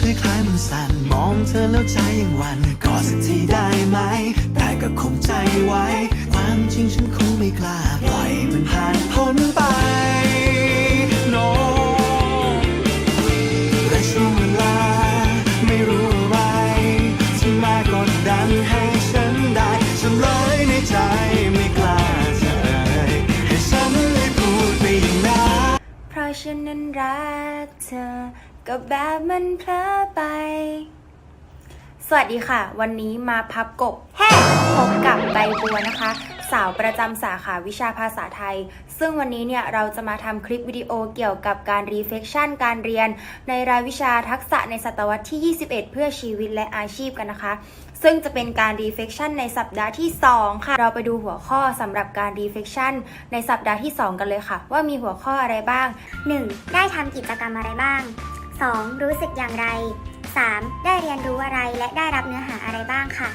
คล้ายๆมันสั่น มองเธอแล้วใจยังวันกอดสักทีได้ไหม แต่ก็คงใจไว้ ความจริงฉันคงไม่กล้า ปล่อยมันผ่านพ้นไป no และช่วงเวลา ไม่รู้อะไร ที่มากดดันให้ฉันได้ทำร้ายในใจไม่กล้าจะเอ่ยให้ฉันได้พูดไปอย่างนั้นเพราะฉันนั้นรักเธอ ก็แบบมันเพลอไป สวัสดีค่ะ วันนี้มาพับกบแฮ่พบกับใบบัวนะคะ สาวประจำสาขาวิชาภาษาไทย ซึ่งวันนี้เนี่ยเราจะมาทำคลิปวิดีโอเกี่ยวกับการรีเฟ c ชันการเรียน ในรายวิชาทักษะในศตวรรษที่ 21 เพื่อชีวิตและอาชีพกันนะคะซึ่งจะเป็นการรีเฟ c ชันในสัปดาห์ที่ 2 ค่ะ เราไปดูหัวข้อสำหรับการรีเฟ c ชันในสัปดาห์ที่ 2 กันเลยค่ะ ว่ามีหัวข้ออะไรบ้าง 1. ได้ทำกิจกรรมอะไรบ้าง 2. รู้สึกอย่างไร 3. ได้เรียนรู้อะไรและได้รับเนื้อหาอะไรบ้างค่ะ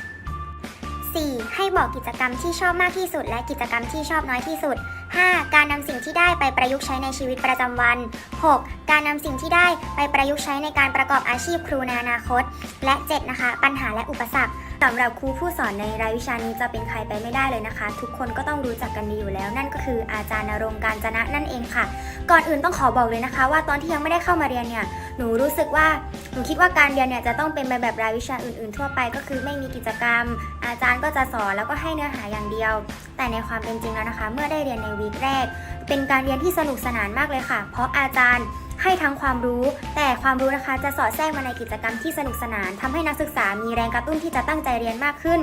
4. ให้บอกกิจกรรมที่ชอบมากที่สุด และกิจกรรมที่ชอบน้อยที่สุด 5. การนำสิ่งที่ได้ไปประยุกต์ใช้ในชีวิตประจำวัน 6. การนำสิ่งที่ได้ไปประยุกต์ใช้ในการประกอบอาชีพครูในอนาคต และ 7. นะคะ ปัญหาและอุปสรรคสำหรับครูผู้สอนในรายวิชานี้จะเป็นใครไปไม่ได้เลยนะคะ ทุกคนก็ต้องรู้จักกันดีอยู่แล้ว นั่นก็คืออาจารย์นรงการจนะนั่นเองค่ะ ก่อนอื่นต้องขอบอกเลยนะคะ ว่าตอนที่ยังไม่ได้เข้ามาเรียนเนี่ย นูรู้สึกว่าหนูคิดว่าการเรียนเนี่ยจะต้องเป็นไปแบบรายวิชาอื่น ๆ ทั่วไปก็คือไม่มีกิจกรรม อาจารย์ก็จะสอนแล้วก็ให้เนื้อหาอย่างเดียว แต่ในความเป็นจริงแล้วนะคะ เมื่อได้เรียนในวีคแรก เป็นการเรียนที่สนุกสนานมากเลยค่ะ เพราะอาจารย์ให้ทั้งความรู้ แต่ความรู้นะคะจะสอดแทรกมาในกิจกรรมที่สนุกสนานทำให้นักศึกษามีแรงกระตุ้นที่จะตั้งใจเรียนมากขึ้น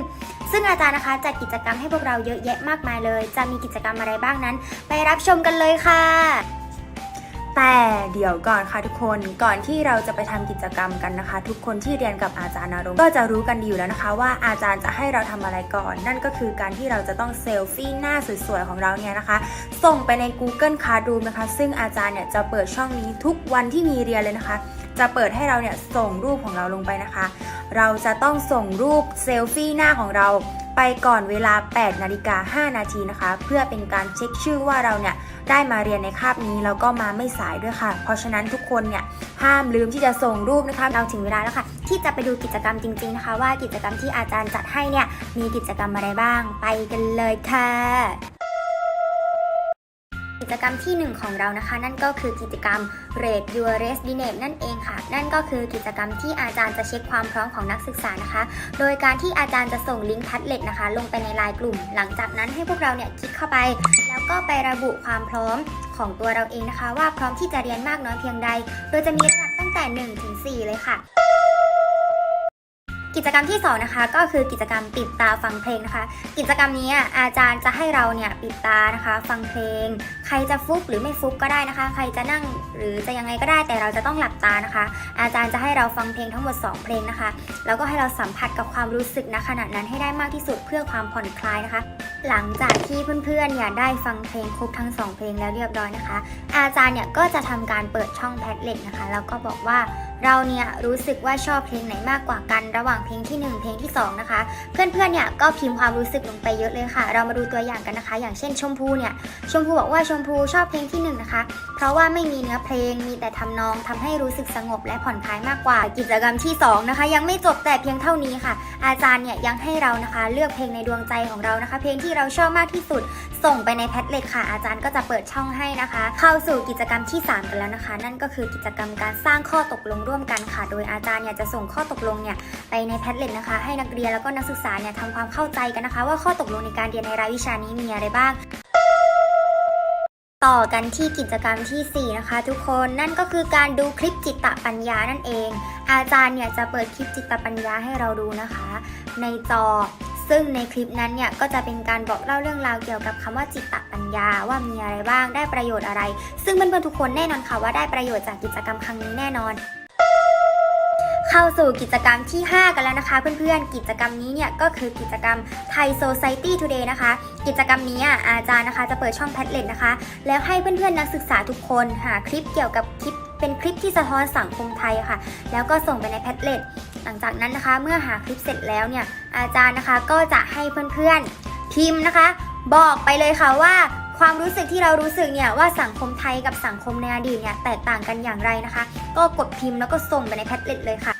ซึ่งอาจารย์นะคะจัดกิจกรรมให้พวกเราเยอะแยะมากมายเลย จะมีกิจกรรมอะไรบ้างนั้น ไปรับชมกันเลยค่ะ แต่เดี๋ยวก่อนค่ะทุกคนก่อนที่เราจะไปทำกิจกรรมกันนะคะ ทุกคนที่เรียนกับอาจารย์นรงก็จะรู้กันดีอยู่แล้วนะคะ ว่าอาจารย์จะให้เราทำอะไรก่อน นั่นก็คือการที่เราจะต้องเซลฟี่หน้าสวยๆของเราเนี่ยนะคะ ส่งไปใน Google Classroom นะคะ ซึ่งอาจารย์เนี่ยจะเปิดช่องนี้ทุกวันที่มีเรียนเลยนะคะ จะเปิดให้เราเนี่ยส่งรูปของเราลงไปนะคะ เราจะต้องส่งรูปเซลฟี่หน้าของเราไปก่อนเวลา 8 นาฬิกา 5 นาทีนะคะ เพื่อเป็นการเช็คชื่อว่าเราเนี่ย ได้มาเรียนในคาบนี้แล้วก็มาไม่สายด้วยค่ะ เพราะฉะนั้นทุกคนเนี่ยห้ามลืมที่จะส่งรูปนะคะเราถึงเวลาแล้วค่ะ ที่จะไปดูกิจกรรมจริง ๆ นะคะ ว่ากิจกรรมที่อาจารย์จัดให้เนี่ยมีกิจกรรมอะไรบ้าง ไปกันเลยค่ะกิจกรรมที่ 1 ของเรานะคะ นั่นก็คือกิจกรรม Rate Your Readiness นั่นเองค่ะ นั่นก็คือกิจกรรมที่อาจารย์จะเช็คความพร้อมของนักศึกษานะคะ โดยการที่อาจารย์จะส่งลิงก์ทัดเล็ตนะคะ ลงไปในไลน์กลุ่ม หลังจากนั้นให้พวกเราเนี่ยคลิกเข้าไป ก็ไประบุความพร้อมของตัวเราเองนะคะ ว่าพร้อมที่จะเรียนมากน้อยเพียงใด โดยจะมีระดับตั้งแต่ 1 ถึง 4 เลยค่ะ กิจกรรมที่2นะคะก็คือกิจกรรมปิดตาฟังเพลงนะคะ กิจกรรมนี้อาจารย์จะให้เราเนี่ยปิดตานะคะ ฟังเพลง ใครจะฟุกหรือไม่ฟุกก็ได้นะคะ ใครจะนั่งหรือจะยังไงก็ได้แต่เราจะต้องหลับตานะคะ อาจารย์จะให้เราฟังเพลงทั้งหมด 2 เพลงนะคะ แล้วก็ให้เราสัมผัสกับความรู้สึกณขณะนั้นให้ได้มากที่สุดเพื่อความผ่อนคลายนะคะ หลังจากที่เพื่อนๆเนี่ยได้ฟังเพลงครบทั้ง 2 เพลงแล้วเรียบร้อยนะคะ อาจารย์เนี่ยก็จะทำการเปิดช่องแพดเล็ตนะคะ แล้วก็บอกว่า เราเนี่ยรู้สึกว่าชอบเพลงไหนมากกว่ากันระหว่างเพลงที่ 1 เพลงที่ 2 นะคะ เพื่อนๆเนี่ยก็พิมพ์ความรู้สึกลงไปเยอะเลยค่ะ เรามาดูตัวอย่างกันนะคะ อย่างเช่นชมพูเนี่ยชมพูบอกว่าชมพูชอบเพลงที่ 1นงนะคะ เพราะว่าไม่มีเนื้อเพลงมีแต่ทำนองทำให้รู้สึกสงบและผ่อนคลายมากกว่ากิจกรรมที่ 2 นะคะ ยังไม่จบแต่เพียงเท่านี้ค่ะ อาจารย์เนี่ยยังให้เรานะคะเลือกเพลงในดวงใจของเรานะคะ เพลงที่เราชอบมากที่สุด ส่งไปในแพทเล็ตค่ะ อาจารย์ก็จะเปิดช่องให้นะคะ เข้าสู่กิจกรรมที่ 3 กันแล้วนะคะ นั่นก็คือกิจกรรมการสร้างข้อตกลงร่วมกันค่ะ โดยอาจารย์เนี่ยจะส่งข้อตกลงเนี่ยไปในแพทเล็ตนะคะ ให้นักเรียนแล้วก็นักศึกษาเนี่ยทำความเข้าใจกันนะคะ ว่าข้อตกลงในการเรียนในรายวิชานี้มีอะไรบ้างต่อกันที่กิจกรรมทีสี่4 นะคะ ทุกคนนั่นก็คือการดูคลิปจิตตปัญญานั่นเอง อาจารย์เนี่ยจะเปิดคลิปจิตตปัญญาให้เราดูนะคะ ในจอ ซึ่งในคลิปนั้นเนี่ยก็จะเป็นการบอกเล่าเรื่องราวเกี่ยวกับคำว่าจิตตปัญญาว่ามีอะไรบ้างได้ประโยชน์อะไร ซึ่งเพื่อนๆทุกคนแน่นอนค่ะว่าได้ประโยชน์จากกิจกรรมครั้งนี้แน่นอน เข้าสู่กิจกรรมที่ 5 กันแล้วนะคะ เพื่อนๆ กิจกรรมนี้เนี่ยก็คือกิจกรรม Thai Society Today นะคะ กิจกรรมนี้อะอาจารย์นะคะจะเปิดช่องแพทเล็ตนะคะ แล้วให้เพื่อนๆนักศึกษาทุกคนหาคลิปเกี่ยวกับคลิปเป็นคลิปที่สะท้อนสังคมไทยค่ะ แล้วก็ส่งไปในแพทเล็ตหลังจากนั้นนะคะเมื่อหาคลิปเสร็จแล้วเนี่ยอาจารย์นะคะก็จะให้เพื่อนๆพิมพ์นะคะ บอกไปเลยค่ะว่าความรู้สึกที่เรารู้สึกเนี่ยว่าสังคมไทยกับสังคมในอดีตเนี่ยแตกต่างกันอย่างไรนะคะ ก็กดพิมพ์แล้วก็ส่งไปในแพทเล็ตเลยค่ะ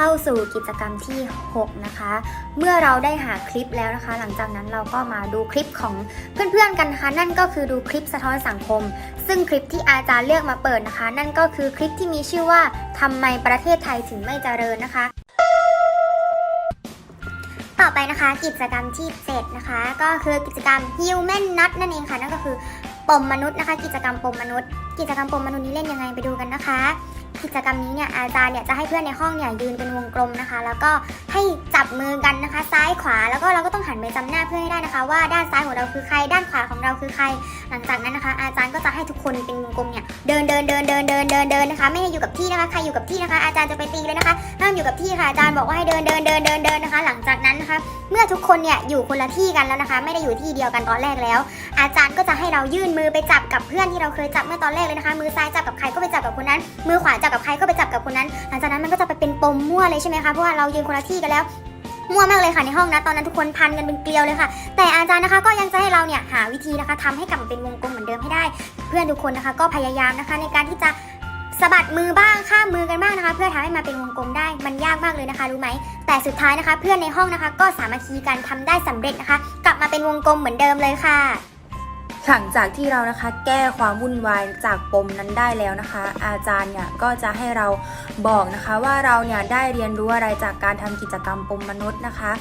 เข้าสู่กิจกรรมที่ 6 นะคะ เมื่อเราได้หาคลิปแล้วนะคะ หลังจากนั้นเราก็มาดูคลิปของเพื่อนๆกันนะคะ นั่นก็คือดูคลิปสะท้อนสังคม ซึ่งคลิปที่อาจารย์เลือกมาเปิดนะคะ นั่นก็คือคลิปที่มีชื่อว่าทำไมประเทศไทยถึงไม่เจริญนะคะต่อไปนะคะกิจกรรมที่7นะคะ ก็คือกิจกรรม Human Nut นั่นเองค่ะ นั่นก็คือปมมนุษย์นะคะ กิจกรรมปมมนุษย์ กิจกรรมปมมนุษย์นี้เล่นยังไงไปดูกันนะคะ กิจกรรมนี้เนี่ยอาจารย์เนี่ยจะให้เพื่อนในห้องเนี่ยยืนเป็นวงกลมนะคะ แล้วก็ให้จับมือกันนะคะ ซ้ายขวาแล้วก็เราก็ต้องหันไปจำหน้าเพื่อนให้ได้นะคะ ว่าด้านซ้ายของเราคือใคร ด้านขวาของเราคือใคร หลังจากนั้นนะคะ อาจารย์ก็จะให้ทุกคนเป็นวงกลมเนี่ยเดินเดินเดินเดินเดินเดินเดินนะคะ ไม่ให้อยู่กับที่นะคะใครอยู่กับที่นะคะ อาจารย์จะไปตีเลยนะคะห้ามอยู่กับที่ค่ะอาจารย์บอกว่าให้เดินเดินเดินเดินเดินนะคะ หลังจากนั้นนะคะเมื่อทุกคนเนี่ยอยู่คนละที่กันแล้วนะคะ ไม่ได้อยู่ที่เดียวกันตอนแรกแล้ว อาจารย์ก็จะให้เรายื่นมือไปจับกับเพื่อนที่เราเคยจับเมื่อตอนแรกเลยนะคะ มือซ้ายจับกับใครก็ไปจับกับคนนั้น มือขวาจับกับใครก็ไปจับกับคนนั้น หลังจากนั้นมันก็จะไปเป็นปมมั่วเลยใช่ไหมคะเพราะว่าเรายืนคนละที่กันแล้วมั่วมากเลยค่ะในห้องนะตอนนั้นทุกคนพันกันเป็นเกลียวเลยค่ะ แต่อาจารย์นะคะก็ยังจะให้เราเนี่ยหาวิธีนะคะทำให้กลับมาเป็นวงกลมเหมือนเดิมให้ได้ เพื่อนทุกคนนะคะ ก็พยายามนะคะ ในการที่จะสะบัดมือบ้างข้ามมือกันบ้างนะคะ เพื่อทำให้มาเป็นวงกลมได้มันยากมากเลยนะคะ รู้ไหมแต่สุดท้ายนะคะ เพื่อนในห้องนะคะ ก็สามัคคีกันทำได้สำเร็จนะคะ กลับมาเป็นวงกลมเหมือนเดิมเลยค่ะ หลังจากที่เรานะคะแก้ความวุ่นวายจากปมนั้นได้แล้วนะคะ อาจารย์เนี่ยก็จะให้เราบอกนะคะว่าเราเนี่ยได้เรียนรู้อะไรจากการทำกิจกรรมปมมนุษย์นะคะ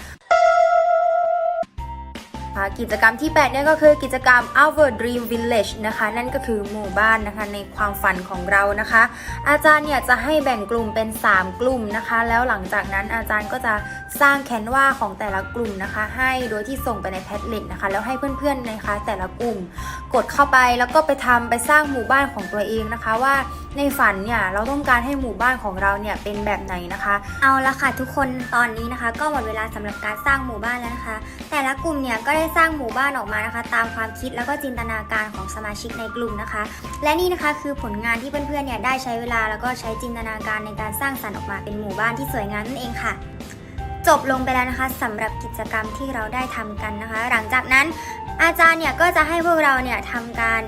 อ่ากิจกรรมที่ 8 เนี่ยก็คือกิจกรรม Our Dream Village นะคะ นั่นก็คือหมู่บ้านนะคะในความฝันของเรานะคะ อาจารย์เนี่ยจะให้แบ่งกลุ่มเป็น 3 กลุ่มนะคะ แล้วหลังจากนั้นอาจารย์ก็จะสร้างแคนวาของแต่ละกลุ่มนะคะ ให้โดยที่ส่งไปในแพทเล็ตนะคะ แล้วให้เพื่อนๆนะคะ แต่ละกลุ่มกดเข้าไปแล้วก็ไปทำไปสร้างหมู่บ้านของตัวเองนะคะว่าในฝันเนี่ยเราต้องการให้หมู่บ้านของเราเนี่ยเป็นแบบไหนนะคะ เอาละค่ะทุกคนตอนนี้นะคะ ก็หมดเวลาสำหรับการสร้างหมู่บ้านแล้วนะคะ แต่ละกลุ่มเนี่ยก็ได้สร้างหมู่บ้านออกมานะคะ ตามความคิดแล้วก็จินตนาการของสมาชิกในกลุ่มนะคะ และนี่นะคะคือผลงานที่เพื่อนๆเนี่ยได้ใช้เวลาแล้วก็ใช้จินตนาการในการสร้างสรรค์ออกมาเป็นหมู่บ้านที่สวยงามนั่นเองค่ะจบลงไปแล้วนะคะสำหรับกิจกรรมที่เราได้ทำกันนะคะ หลังจากนั้นอาจารย์เนี่ยก็จะให้พวกเราเนี่ยทำการ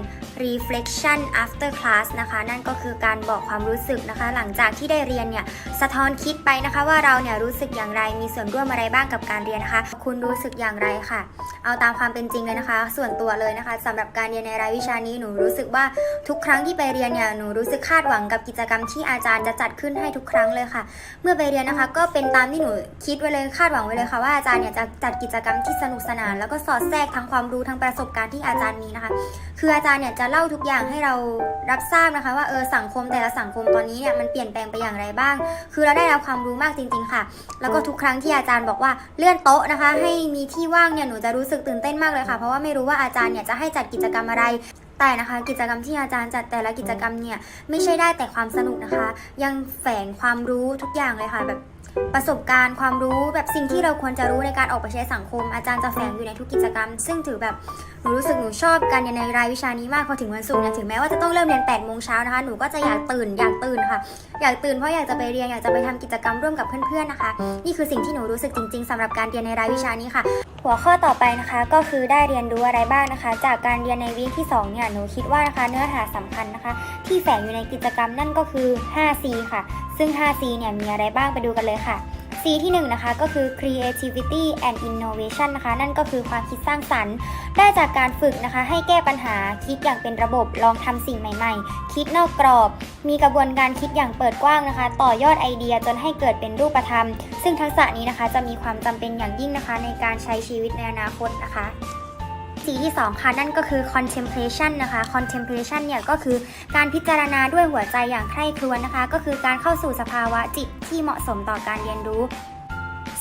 reflection after class นะคะ นั่นก็คือการบอกความรู้สึกนะคะ หลังจากที่ได้เรียนเนี่ยสะท้อนคิดไปนะคะ ว่าเราเนี่ยรู้สึกอย่างไรมีส่วนร่วมอะไรบ้างกับการเรียนนะคะ คุณรู้สึกอย่างไรค่ะ เอาตามความเป็นจริงเลยนะคะ ส่วนตัวเลยนะคะสำหรับการเรียนในรายวิชานี้หนูรู้สึกว่าทุกครั้งที่ไปเรียนเนี่ยหนูรู้สึกคาดหวังกับกิจกรรมที่อาจารย์จะจัดขึ้นให้ทุกครั้งเลยค่ะ เมื่อไปเรียนนะคะ ก็เป็นตามที่หนูคิดไว้เลยคาดหวังไว้เลยค่ะว่าอาจารย์เนี่ยจะจัดกิจกรรมที่สนุกสนาน แล้วก็สอดแทรกทั้งความรู้ทั้งประสบการณ์ที่อาจารย์มีนะคะ คืออาจารย์เนี่ยจะเล่าทุกอย่างให้เรารับทราบนะคะว่าเออสังคมแต่ละสังคมตอนนี้เนี่ยมันเปลี่ยนแปลงไปอย่างไรบ้าง คือเราได้รับความรู้มากจริง ๆ ค่ะ แล้วก็ทุกครั้งที่อาจารย์บอกว่าเลื่อนโต๊ะนะคะ ให้มีที่ว่างเนี่ยหนูจะรู้สึกตื่นเต้นมากเลยค่ะ เพราะว่าไม่รู้ว่าอาจารย์เนี่ยจะให้จัดกิจกรรมอะไรแต่นะคะกิจกรรมที่อาจารย์จัดแต่ละกิจกรรมเนี่ยไม่ใช่ได้แต่ความสนุกนะคะ ยังแฝงความรู้ทุกอย่างเลยค่ะแบบ ประสบการณ์ความรู้แบบสิ่งที่เราควรจะรู้ในการออกไปใช้สังคม อาจารย์จะแฝงอยู่ในทุกกิจกรรม ซึ่งถือแบบหนูรู้สึกหนูชอบการเรียนในรายวิชานี้มากพอถึงวันศุกร์เนี่ยถึงแม้ว่าจะต้องเริ่มเรียน8โมงเช้านะคะหนูก็จะอยากตื่นอยากตื่นค่ะ อยากตื่นเพราะอยากจะไปเรียนอยากจะไปทำกิจกรรมร่วมกับเพื่อนๆนะคะ นี่คือสิ่งที่หนูรู้สึกจริง ๆสำหรับการเรียนในรายวิชานี้ค่ะหัวข้อต่อไปนะคะก็คือได้เรียนรู้อะไรบ้างนะคะ จากการเรียนในวีคที่สองเนี่ยหนูคิดว่านะคะเนื้อหาสำคัญนะคะ ที่แฝงอยู่ในกิจกรรมนั่นก็คือ 5C ค่ะ ซึ่ง 5C เนี่ยมีอะไรบ้างไปดูกันเลยค่ะ C ที่1นะคะก็คือ creativity and innovation นะคะ นั่นก็คือความคิดสร้างสรรค์ ได้จากการฝึกนะคะให้แก้ปัญหาคิดอย่างเป็นระบบลองทำสิ่งใหม่ๆ คิดนอกกรอบ มีกระบวนการคิดอย่างเปิดกว้างนะคะ ต่อยอดไอเดียจนให้เกิดเป็นรูปธรรม ซึ่งทักษะนี้นะคะจะมีความจำเป็นอย่างยิ่งนะคะ ในการใช้ชีวิตในอนาคตนะคะ สีที่ 2 ค่ะนั่นก็คือ contemplation นะคะ contemplation เนี่ยก็คือการพิจารณาด้วยหัวใจอย่างใคร่ครวญนะคะ ก็คือการเข้าสู่สภาวะจิตที่เหมาะสมต่อการเรียนรู้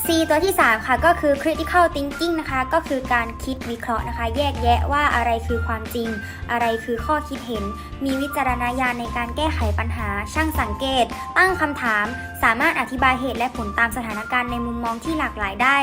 C ตัวที่ 3 ค่ะก็คือ critical thinking นะคะ ก็คือการคิดวิเคราะห์นะคะ แยกแยะว่าอะไรคือความจริง อะไรคือข้อคิดเห็น มีวิจารณญาณในการแก้ไขปัญหา ช่างสังเกต ตั้งคำถาม สามารถอธิบายเหตุและผลตามสถานการณ์ในมุมมองที่หลากหลายได้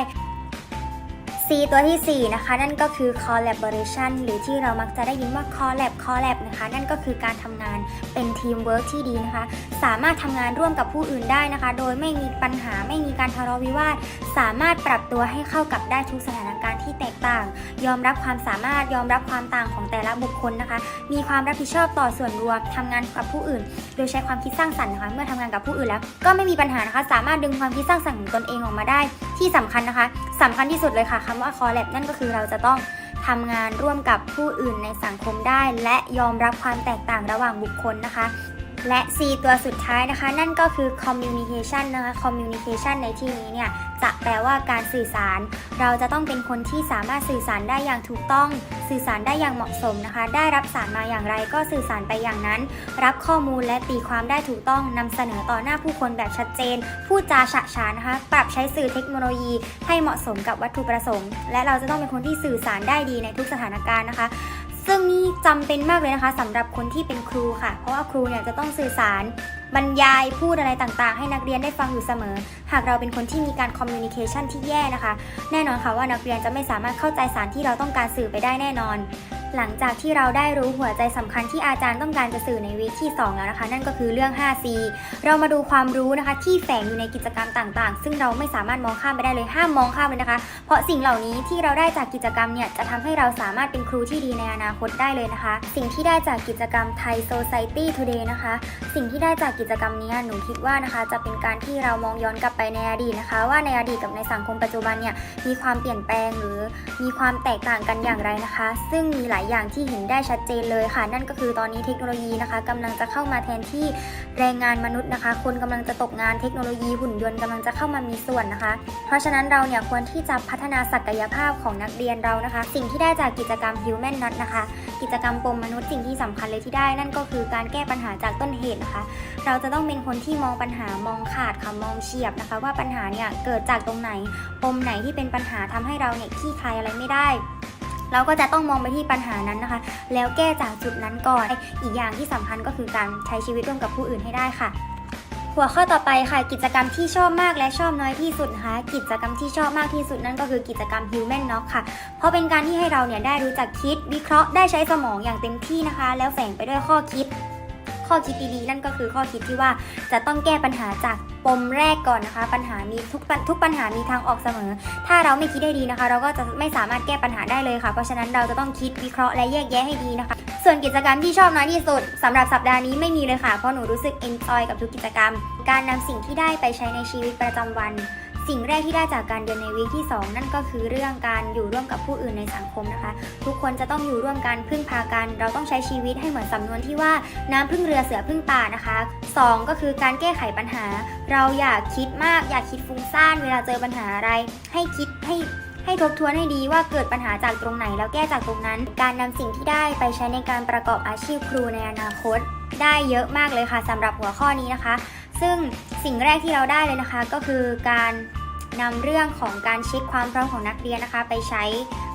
C ตัวทีสี่ 4 นะคะ นั่นก็คือ collaboration หรือที่เรามักจะได้ยินว่า collab collab นะคะ นั่นก็คือการทำงานเป็นทีมเวิร์กที่ดีนะคะ สามารถทำงานร่วมกับผู้อื่นได้นะคะ โดยไม่มีปัญหาไม่มีการทะเลาะวิวาท สามารถปรับตัวให้เข้ากับได้ทุกสถานการณ์ที่แตกต่าง ยอมรับความสามารถยอมรับความต่างของแต่ละบุคคลนะคะ มีความรับผิดชอบต่อส่วนรวมทำงานกับผู้อื่น โดยใช้ความคิดสร้างสรรค์นะคะเมื่อทำงานกับผู้อื่นแล้ว ก็ไม่มีปัญหานะคะ สามารถดึงความคิดสร้างสรรค์ของตนเองออกมาได้ ที่สำคัญนะคะสำคัญที่สุดเลยค่ะำว่า collab นั่นก็คือเราจะต้องทำงานร่วมกับผู้อื่นในสังคมได้ และยอมรับความแตกต่างระหว่างบุคคลนะคะ และ C ตัวสุดท้ายนะคะ นั่นก็คือ communication นะคะ communication ในที่นี้เนี่ย จะแปลว่าการสื่อสาร เราจะต้องเป็นคนที่สามารถสื่อสารได้อย่างถูกต้อง สื่อสารได้อย่างเหมาะสมนะคะ ได้รับสารมาอย่างไรก็สื่อสารไปอย่างนั้น รับข้อมูลและตีความได้ถูกต้องนำเสนอต่อหน้าผู้คนแบบชัดเจน พูดจาฉะฉานนะคะ ปรับใช้สื่อเทคโนโลยี ให้เหมาะสมกับวัตถุประสงค์ และเราจะต้องเป็นคนที่สื่อสารได้ดีในทุกสถานการณ์นะคะ ซึ่งนี่จำเป็นมากเลยนะคะสำหรับคนที่เป็นครูค่ะ เพราะว่าครูเนี่ยจะต้องสื่อสารบรรยายพูดอะไรต่างๆ ให้นักเรียนได้ฟังอยู่เสมอ หากเราเป็นคนที่มีการคอมมิวนิเคชันที่แย่นะคะ แน่นอนค่ะว่านักเรียนจะไม่สามารถเข้าใจสารที่เราต้องการสื่อไปได้แน่นอน หลังจากที่เราได้รู้หัวใจสำคัญที่อาจารย์ต้องการจะสื่อในวีคที่ 2 แล้วนะคะ นั่นก็คือเรื่อง 5C เรามาดูความรู้นะคะ ที่แฝงอยู่ในกิจกรรมต่างๆ ซึ่งเราไม่สามารถมองข้ามไปได้เลยห้ามมองข้ามเลยนะคะ เพราะสิ่งเหล่านี้ที่เราได้จากกิจกรรมเนี่ยจะทำให้เราสามารถเป็นครูที่ดีในอนาคตได้เลยนะคะ สิ่งที่ได้จากกิจกรรม Thai Society Today นะคะ สิ่งที่ได้จากกิจกรรมนี้หนูคิดว่านะคะ จะเป็นการที่เรามองย้อนกลับไปในอดีตนะคะ ว่าในอดีตกับในสังคมปัจจุบันเนี่ยมีความเปลี่ยนแปลงหรือมีความแตกต่างกันอย่างไรนะคะ ซึ่งมีหลายอย่างที่เห็นได้ชัดเจนเลยค่ะ นั่นก็คือตอนนี้เทคโนโลยีนะคะกำลังจะเข้ามาแทนที่แรงงานมนุษย์นะคะ คนกำลังจะตกงานเทคโนโลยีหุ่นยนต์กำลังจะเข้ามามีส่วนนะคะ เพราะฉะนั้นเราเนี่ยควรที่จะพัฒนาศักยภาพของนักเรียนเรานะคะ สิ่งที่ได้จากกิจกรรม Human Not นะคะ กิจกรรมปมมนุษย์สิ่งที่สำคัญเลยที่ได้ นั่นก็คือการแก้ปัญหาจากต้นเหตุนะคะ เราจะต้องเป็นคนที่มองปัญหามองขาดค่ะมองเฉียบนะคะ ว่าปัญหาเนี่ยเกิดจากตรงไหนปมไหนที่เป็นปัญหาทำให้เราเนี่ยขี้คลายอะไรไม่ได้ เราก็จะต้องมองไปที่ปัญหานั้นนะคะ แล้วแก้จากจุดนั้นก่อน อีกอย่างที่สำคัญก็คือการใช้ชีวิตร่วมกับผู้อื่นให้ได้ค่ะหัวข้อต่อไปค่ะกิจกรรมที่ชอบมากและชอบน้อยที่สุดนะคะกิจกรรมที่ชอบมากที่สุดนั่นก็คือกิจกรรม Human Knock ค่ะ เพราะเป็นการที่ให้เราเนี่ยได้รู้จักคิดวิเคราะห์ได้ใช้สมองอย่างเต็มที่นะคะ แล้วแฝงไปด้วยข้อคิด ข้อคิดดีๆ นั่นก็คือข้อคิดที่ว่าจะต้องแก้ปัญหาจากปมแรกก่อนนะคะ ปัญหามีทุกทุกปัญหามีทางออกเสมอ ถ้าเราไม่คิดได้ดีนะคะ เราก็จะไม่สามารถแก้ปัญหาได้เลยค่ะ เพราะฉะนั้นเราจะต้องคิดวิเคราะห์และแยกแยะให้ดีนะคะ ส่วนกิจกรรมที่ชอบน้อยที่สุดสำหรับสัปดาห์นี้ไม่มีเลยค่ะเพราะหนูรู้สึก enjoy กับทุกกิจกรรม การนำสิ่งที่ได้ไปใช้ในชีวิตประจำวัน สิ่งแรกที่ได้จากการเรียนในวีคที่ 2 นั่นก็คือเรื่องการอยู่ร่วมกับผู้อื่นในสังคมนะคะ ทุกคนจะต้องอยู่ร่วมกันพึ่งพากัน เราต้องใช้ชีวิตให้เหมือนสำนวนที่ว่าน้ำพึ่งเรือเสือพึ่งป่านะคะ 2 ก็คือการแก้ไขปัญหา เราอย่าคิดมากอย่าคิดฟุ้งซ่านเวลาเจอปัญหาอะไร ให้คิดให้ให้ทบทวนให้ดีว่าเกิดปัญหาจากตรงไหนแล้วแก้จากตรงนั้น การนำสิ่งที่ได้ไปใช้ในการประกอบอาชีพครูในอนาคต ได้เยอะมากเลยค่ะสำหรับหัวข้อนี้นะคะ ซึ่ง สิ่งแรกที่เราได้เลยนะคะก็คือการนำเรื่องของการเช็คความพร้อมของนักเรียนนะคะ ไปใช้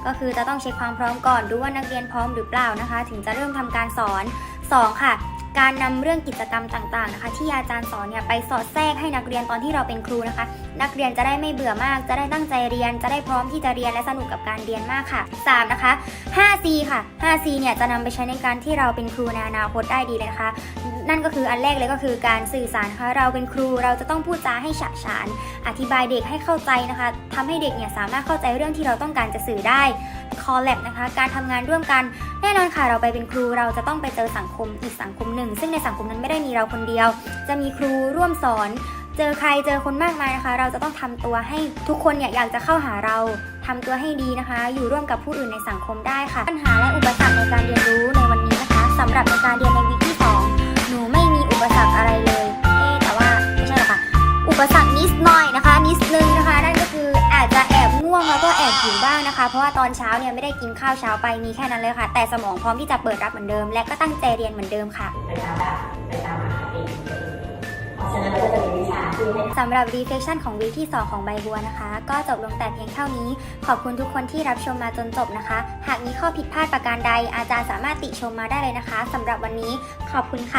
ก็คือจะต้องเช็คความพร้อมก่อนดูว่านักเรียนพร้อมหรือเปล่านะคะ ถึงจะเริ่มทำการสอน 2 ค่ะ การนำเรื่องกิจกรรมต่างๆนะคะ ที่อาจารย์สอนเนี่ยไปสอดแทรกให้นักเรียนตอนที่เราเป็นครูนะคะ นักเรียนจะได้ไม่เบื่อมาก จะได้ตั้งใจเรียน จะได้พร้อมที่จะเรียนและสนุกกับการเรียนมากค่ะ 3 นะคะ 5C ค่ะ 5C เนี่ยจะนำไปใช้ในการที่เราเป็นครูในอนาคตได้ดีเลยนะคะ นั่นก็คืออันแรกเลยก็คือการสื่อสารค่ะเราเป็นครูเราจะต้องพูดจาให้ฉะฉาน อธิบายเด็กให้เข้าใจนะคะทำให้เด็กเนี่ยสามารถเข้าใจเรื่องที่เราต้องการจะสื่อได้คอลแลบนะคะ การทำงานร่วมกันแน่นอนค่ะเราไปเป็นครูเราจะต้องไปเจอสังคมอีกสังคมหนึ่ง ซึ่งในสังคมนั้นไม่ได้มีเราคนเดียว จะมีครูร่วมสอน เจอใครเจอคนมากมายนะคะ เราจะต้องทำตัวให้ทุกคนเนี่ยอยากจะเข้าหาเราทำตัวให้ดีนะคะ อยู่ร่วมกับผู้อื่นในสังคมได้ค่ะ ปัญหาและอุปสรรคในการเรียนรู้ในวันนี้นะคะสำหรับในการเรียนในวีค ปสรรคอะไรเลย เอ๊แต่ว่าไม่ใช่หรอกค่ะ อุปสรรคนิดหน่อยนะคะ นิดนึงนะคะ นั่นก็คืออาจจะแอบง่วงแล้วก็แอบหิวบ้างนะคะ เพราะว่าตอนเช้าเนี่ยไม่ได้กินข้าวเช้าไปมีแค่นั้นเลยค่ะ แต่สมองพร้อมที่จะเปิดรับเหมือนเดิม และก็ตั้งใจเรียนเหมือนเดิมค่ะไปตามแบบไปตามหาเองเพราะฉะนั้นเราก็จะมีวิชาสำหรับ reflection ของวีที่ 2 ของใบบัวนะคะ ก็จบลงแต่เพียงเท่านี้ ขอบคุณทุกคนที่รับชมมาจนจบนะคะ หากมีข้อผิดพลาดประการใดอาจารย์สามารถติชมมาได้เลยนะคะสำหรับวันนี้ขอบคุณค่ะ